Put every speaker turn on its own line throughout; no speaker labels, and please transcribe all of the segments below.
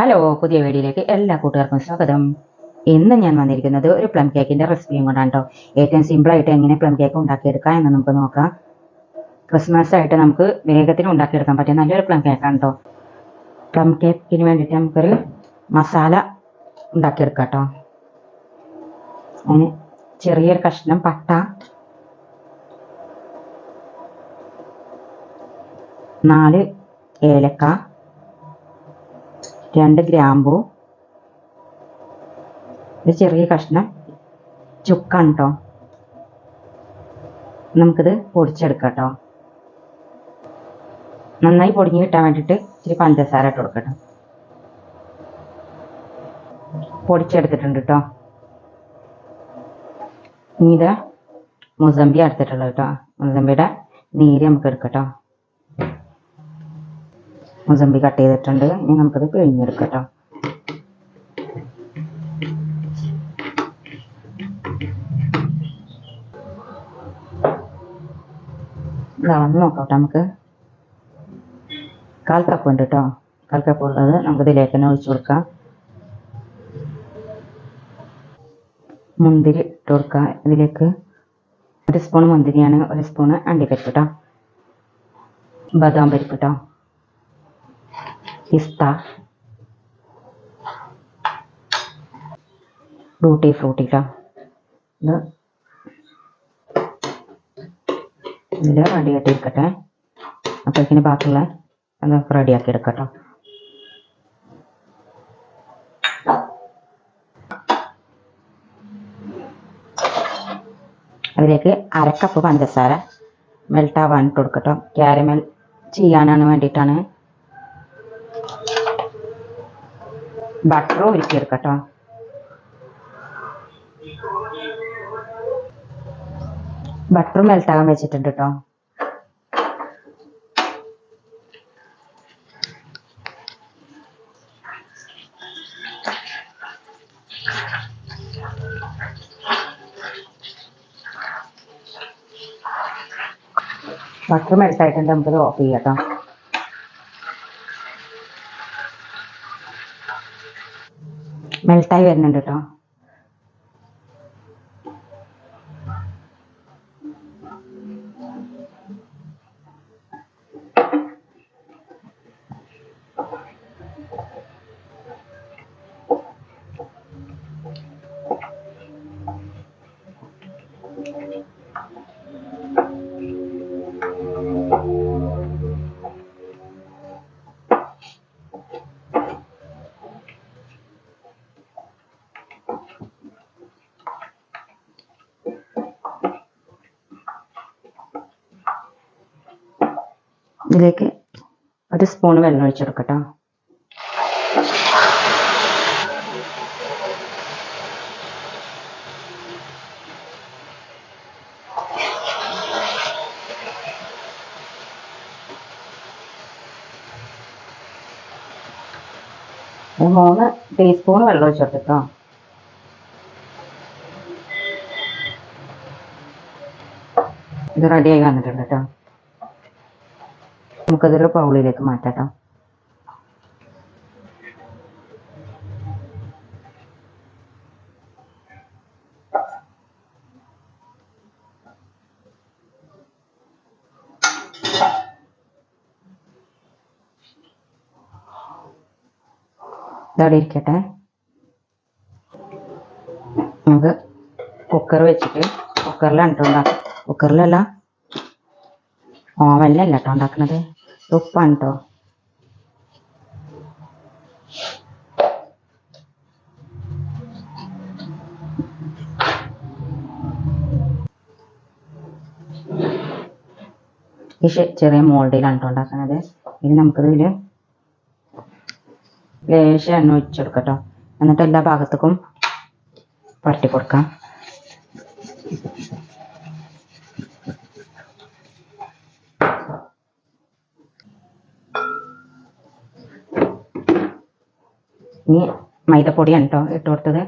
Hello പുതിയ വീഡിയോയിലേക്ക് എല്ലാ കൂട്ടുകാർക്കും സ്വാഗതം. ഇന്ന് ഞാൻ വന്നിരിക്കുന്നത് ഒരു പ്ലം കേക്കിന്റെ റെസിപ്പിയും കൊണ്ടാണ് കേട്ടോ ഏറ്റവും സിമ്പിൾ ആയിട്ട് എങ്ങനെ പ്ലം കേക്ക് ഉണ്ടാക്കിയെടുക്കാം എന്ന് നമുക്ക് നോക്കാം. ക്രിസ്മസ് ആയിട്ട് നമുക്ക് വേഗത്തിൽ ഉണ്ടാക്കിയെടുക്കാൻ പറ്റിയ നല്ലൊരു പ്ലം കേക്കാണ് കേട്ടോ പ്ലം കേക്കിന് വേണ്ടിയിട്ട് നമുക്കൊരു മസാല ഉണ്ടാക്കിയെടുക്കാം കേട്ടോ അതിന് ചെറിയൊരു കഷ്ണം പട്ട. നാല് ഏലക്ക. രണ്ട് ഗ്രാമ്പു. ഒരു ചെറിയ കഷ്ണം. ചുക്കാണ് കേട്ടോ നമുക്കിത് പൊടിച്ചെടുക്കാം കേട്ടോ നന്നായി പൊടിഞ്ഞ് കിട്ടാൻ വേണ്ടിയിട്ട് ഇച്ചിരി പഞ്ചസാര ഇട്ട് കൊടുക്കട്ടോ. പൊടിച്ചെടുത്തിട്ടുണ്ട് കേട്ടോ ഇനി ഇത് മുസമ്പി എടുത്തിട്ടുള്ളത് കേട്ടോ. മുസമ്പിയുടെ നീര് നമുക്ക് എടുക്കട്ടോ മുസമ്പി കട്ട് ചെയ്തിട്ടുണ്ട്. ഇനി നമുക്കത് പിഴിഞ്ഞെടുക്കാം കേട്ടോ ഇതാണെന്ന് നോക്കാം കേട്ടോ നമുക്ക്. കാൽ കപ്പ് ഉണ്ട് കേട്ടോ കാൽ കപ്പ് ഉള്ളത് നമുക്ക് ഇതിലേക്ക് തന്നെ ഒഴിച്ചു കൊടുക്കാം. മുന്തിരി ഇട്ട് കൊടുക്കാം. ഇതിലേക്ക് ഒരു സ്പൂൺ മുന്തിരിയാണ് ഒരു സ്പൂണ് അണ്ടിപ്പരിപ്പ് കേട്ടോ ബദാം പരിപ്പ് കേട്ടോ പിസ്ത ഫ്രൂട്ടി ഫ്രൂട്ടി ഇത് ഇതിൽ റെഡി ആയിട്ട് ഇരിക്കട്ടെ അപ്പോഴേക്കിന് ബാക്കിയുള്ള അതൊക്കെ റെഡിയാക്കി എടുക്കട്ടോ. അതിലേക്ക് അരക്കപ്പ് പഞ്ചസാര മെൽട്ടാവാൻ ഇട്ട് കൊടുക്കട്ടോ. ക്യാരമൽ ചെയ്യാനാണ് വേണ്ടിയിട്ടാണ്. ബട്ടർ ഉരുക്കിയെടുക്കട്ടോ ബട്ടർ മെൽട്ടാകാൻ വെച്ചിട്ടുണ്ട് കേട്ടോ. ബട്ടർ മെൽട്ടായിട്ടുണ്ട് നമുക്കത് ഓഫ് ചെയ്യാം കേട്ടോ. മെൽട്ടായി വരുന്നുണ്ട് കേട്ടോ ഇതിലേക്ക് ഒരു സ്പൂൺ വെള്ളം ഒഴിച്ചെടുക്കട്ടോ മൂന്ന് ടീസ്പൂൺ വെള്ളം ഒഴിച്ചു കൊടുത്തിട്ടോ. ഇത് റെഡിയായി വന്നിട്ടുണ്ട് കേട്ടോ. നമുക്കതൊരു ബൗളിലേക്ക് മാറ്റാം ഇതവിടെ ഇരിക്കട്ടെ. നമുക്ക് കുക്കർ വെച്ചിട്ട് കുക്കറിൽ കേട്ടോ ഉണ്ടാക്കുക കുക്കറിലല്ല ഓവനിലല്ല കേട്ടോ ഉപ്പാണ് കേട്ടോ ചെറിയ മോൾഡിലാണ് കേട്ടോ ഉണ്ടാക്കുന്നത് ഇനി നമുക്കിതിൽ ലേശം എണ്ണ ഒഴിച്ചെടുക്കട്ടോ. എന്നിട്ട് എല്ലാ ഭാഗത്തേക്കും പരട്ടി കൊടുക്കാം. ഇനി മൈദപ്പൊടിയാണ് കേട്ടോ ഇട്ട് കൊടുത്തത്.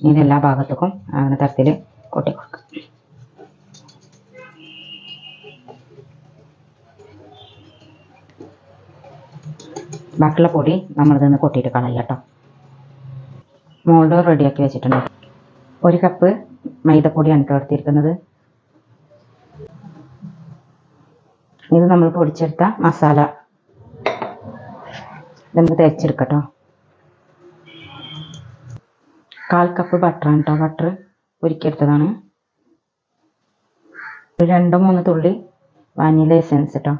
ഇനി എല്ലാ ഭാഗത്തേക്കും അങ്ങനെ തരത്തിൽ കൊട്ടി കൊടുക്കുക ബാക്കിയുള്ള പൊടി നമ്മളിതൊന്ന് കൊട്ടിയിട്ട് കളയുക കേട്ടോ. മോൾഡ് റെഡിയാക്കി വെച്ചിട്ടുണ്ട്. ഒരു കപ്പ് മൈദപ്പൊടിയാണ് കേട്ടോ ഇത് നമ്മൾ പൊടിച്ചെടുത്ത മസാല നമുക്ക് തേച്ചെടുക്കട്ടോ കാൽ കപ്പ് ബട്ടറാണ് കേട്ടോ ബട്ടർ ഉരുക്കിയെടുത്തതാണ്. ഒരു രണ്ടോ മൂന്ന് തുള്ളി വാനില എസെൻസ് കേട്ടോ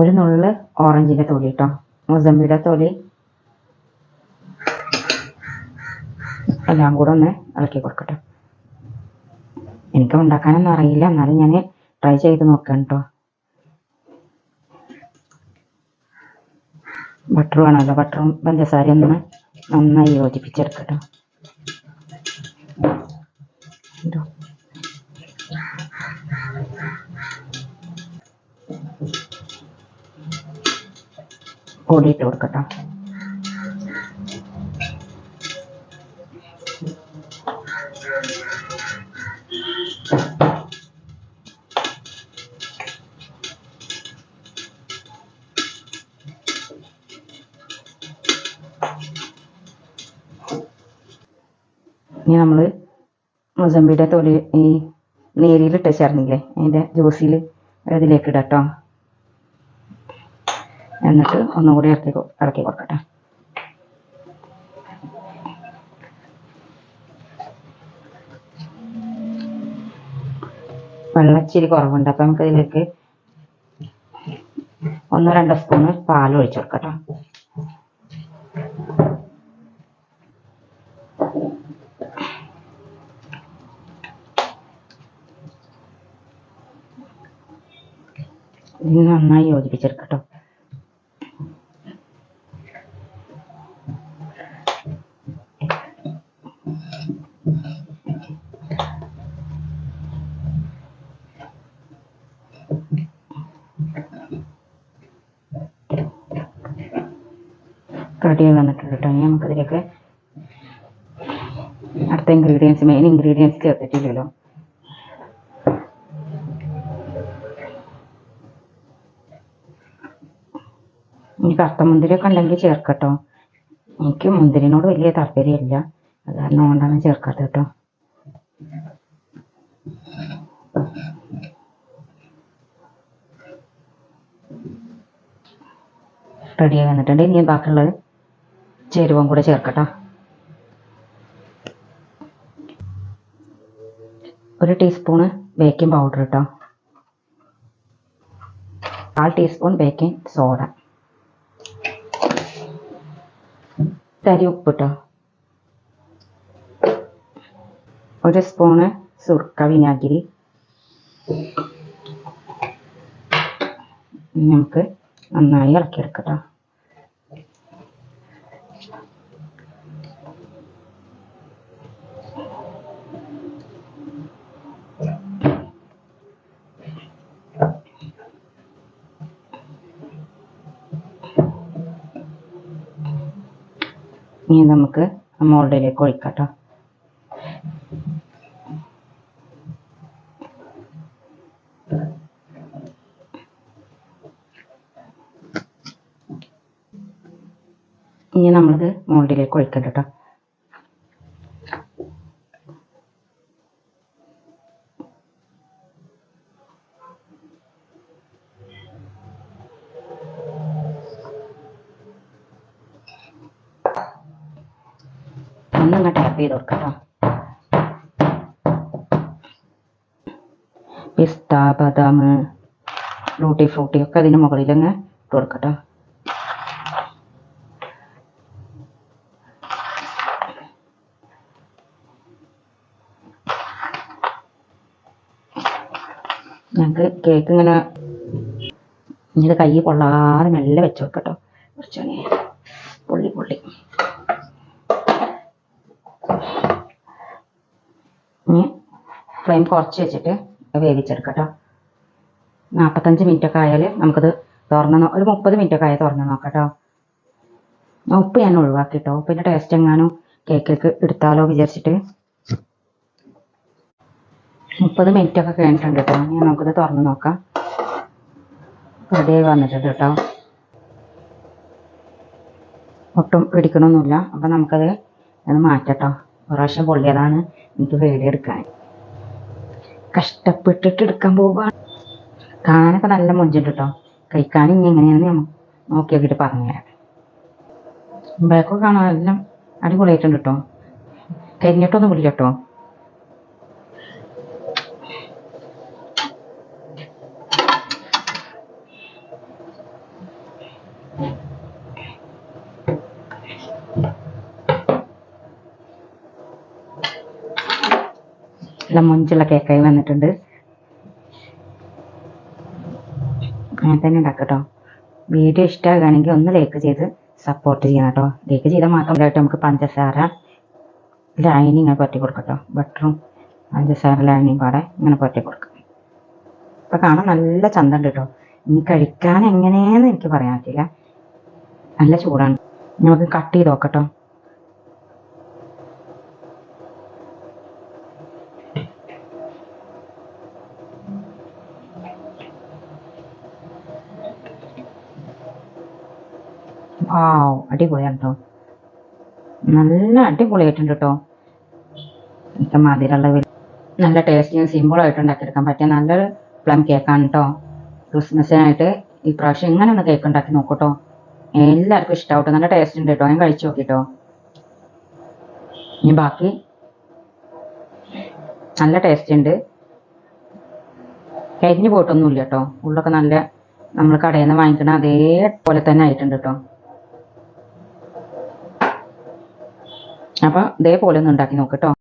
ഒരു നുള്ള് ഓറഞ്ചിന്റെ തൊലി കേട്ടോ മുസമ്പിയുടെ തൊലി. എല്ലാം കൂടെ ഒന്ന് ഇളക്കി കൊടുക്കട്ടെ. എനിക്ക് ഉണ്ടാക്കാനൊന്നും അറിയില്ല. എന്നാലും ഞാൻ ട്രൈ ചെയ്ത് നോക്കാം കേട്ടോ ബട്ടർ വേണമല്ലോ. ബട്ടറും പഞ്ചസാരയും ഒന്ന് നന്നായി യോജിപ്പിച്ചെടുക്കട്ടോ. പൊടിയിട്ട് കൊടുക്കട്ടോ. ഇനി നമ്മൾ മുസമ്പിയുടെ തൊലി ഈ നേരിയിലിട്ട് ചേർന്നില്ലേ? അതിന്റെ ജ്യൂസിൽ അതിലേക്ക് ഇടട്ടോ. എന്നിട്ട് ഒന്നും കൂടി ഇറക്കി ഇറക്കി കൊടുക്കട്ടെ. വെള്ളം ഇച്ചിരി കുറവുണ്ട്. അപ്പം നമുക്ക് ഇതിലേക്ക് ഒന്നോ രണ്ടോ സ്പൂണ് പാൽ ഒഴിച്ചു കൊടുക്കട്ടോ. ഇത് നന്നായി യോജിപ്പിച്ചെടുക്കട്ടോ. റെഡിയായി വന്നിട്ടുണ്ട് കേട്ടോ. ഇനി നമുക്കതിലേക്ക് അടുത്ത ഇൻഗ്രീഡിയൻസ് മെയിൻ ഇൻഗ്രീഡിയൻസ് ചേർത്തിട്ടില്ലല്ലോ. ഇനി കറുത്ത മുന്തിരിയൊക്കെ ഉണ്ടെങ്കിൽ ചേർക്കട്ടോ. എനിക്ക് മുന്തിരിനോട് വലിയ താല്പര്യമില്ല. അത് കാരണം കൊണ്ടാണ് ചേർക്കാത്തത് കേട്ടോ. റെഡിയായി വന്നിട്ടുണ്ട്. ഇനി ബാക്കിയുള്ളത് ചേരുവം കൂടെ ചേർക്കട്ടോ. ഒരു ടീസ്പൂണ് ബേക്കിംഗ് പൗഡർ കേട്ടോ കാൽ ടീസ്പൂൺ ബേക്കിംഗ് സോഡ തരി ഉപ്പ് കേട്ടോ ഒരു സ്പൂണ് സുർക്ക വിനാഗിരി. നമുക്ക് നന്നായി ഇളക്കിയെടുക്കട്ടോ ഇനി നമുക്ക് മോൾഡിലേക്ക് ഒഴിക്കട്ടോ ഇനി നമ്മളിത് മോൾഡിലേക്ക് കേട്ടോ ഒന്നങ്ങ് ടാപ്പ് ചെയ്ത് കൊടുക്കട്ടോ പിസ്ത ബദാം ഫ്രൂട്ടി ഫ്രൂട്ടി ഒക്കെ അതിന് മുകളിലങ്ങ് ഇട്ട് കൊടുക്കട്ടോ ഞങ്ങൾക്ക് കേക്ക് ഇങ്ങനെ ഇത് കൈ കൊള്ളാതെ മെല്ലെ വെച്ച് വെക്കട്ടോ ഫ്ലെയിം കുറച്ച് വെച്ചിട്ട് വേവിച്ചെടുക്കട്ടോ. നാൽപ്പത്തഞ്ച് മിനിറ്റൊക്കെ ആയാൽ നമുക്കത് തുറന്ന് നോ- ഒരു മുപ്പത് മിനിറ്റൊക്കെ ആയാൽ തുറന്ന് നോക്കട്ടോ. ഉപ്പ് ഞാൻ ഒഴിവാക്കിട്ടോ. ഉപ്പിന്റെ ടേസ്റ്റ് എങ്ങാനും കേക്കിലേക്ക് എടുത്താലോ വിചാരിച്ചിട്ട്. മുപ്പത് മിനിറ്റൊക്കെ കഴിഞ്ഞിട്ടുണ്ട് കേട്ടോ. ഇനി നമുക്കിത് തുറന്ന് നോക്കാം. റെഡിയായി വന്നിട്ടുണ്ട് കേട്ടോ. ഒട്ടും പിടിക്കണമൊന്നുമില്ല അപ്പം നമുക്കത് അത് മാറ്റട്ടോ. പ്രാവശ്യം പൊള്ളിയതാണ്. എനിക്ക് പേടിയെടുക്കാൻ കഷ്ടപ്പെട്ടിട്ട് എടുക്കാൻ പോവാണ്. കാണാനൊക്കെ നല്ല മൊഞ്ചുണ്ട് കേട്ടോ കഴിക്കാൻ ഇനി എങ്ങനെയാണെന്ന് ഞാൻ നോക്കി നോക്കിയിട്ട് പറഞ്ഞുതരാം. ബാക്കൊക്കെ കാണാൻ എല്ലാം അടിപൊളിയായിട്ടുണ്ട് കേട്ടോ കരിഞ്ഞിട്ടൊന്നും പിടിക്കും നല്ല മൊഞ്ചുള്ള കേക്കായി വന്നിട്ടുണ്ട്. അങ്ങനെ തന്നെ ഉണ്ടാക്കട്ടോ വീഡിയോ ഇഷ്ടമാകുകയാണെങ്കിൽ ഒന്ന് ലൈക്ക് ചെയ്ത് സപ്പോർട്ട് ചെയ്യണം കേട്ടോ. ലൈക്ക് ചെയ്താൽ മാത്രമായിട്ട് നമുക്ക് പഞ്ചസാര ലൈനിങ് ഇങ്ങനെ പറ്റി കൊടുക്കട്ടോ ബട്ടറും പഞ്ചസാര ലൈനിങ് പാടെ ഇങ്ങനെ പറ്റി കൊടുക്കാം. ഇപ്പം കാണാൻ നല്ല ചന്തണ്ട് കേട്ടോ. ഇനി കഴിക്കാൻ എങ്ങനെയാന്ന് എനിക്ക് പറയാൻ പറ്റില്ല. നല്ല ചൂടാണ്. നമുക്ക് കട്ട് ചെയ്ത് നോക്കട്ടോ വാവ് അടിപൊളിയാണ് കേട്ടോ നല്ല അടിപൊളിയായിട്ടുണ്ട് കേട്ടോ ഇത്ര മധുരമുള്ള നല്ല ടേസ്റ്റിയും സിമ്പിളായിട്ട് ഉണ്ടാക്കിയെടുക്കാൻ പറ്റിയ നല്ലൊരു പ്ലം കേക്കാണ് കേട്ടോ ക്രിസ്മസിനായിട്ട് ഈ പ്രാവശ്യം ഇങ്ങനെ ഒന്ന് കേക്ക് ഉണ്ടാക്കി നോക്കൂട്ടോ എല്ലാവർക്കും ഇഷ്ടമാവട്ടെ നല്ല ടേസ്റ്റ് ഉണ്ട് കേട്ടോ ഞാൻ കഴിച്ചു നോക്കിട്ടോ. ഇനി ബാക്കി നല്ല ടേസ്റ്റ് ഉണ്ട്. കരിഞ്ഞു പോയിട്ടൊന്നുമില്ല കേട്ടോ ഉള്ളൊക്കെ നല്ല നമ്മൾ കടയിൽ നിന്ന് വാങ്ങിക്കണ അതേപോലെ തന്നെ ആയിട്ടുണ്ട് കേട്ടോ അപ്പോൾ ഇതേപോലെ ഒന്ന് ഉണ്ടാക്കി നോക്കട്ടോ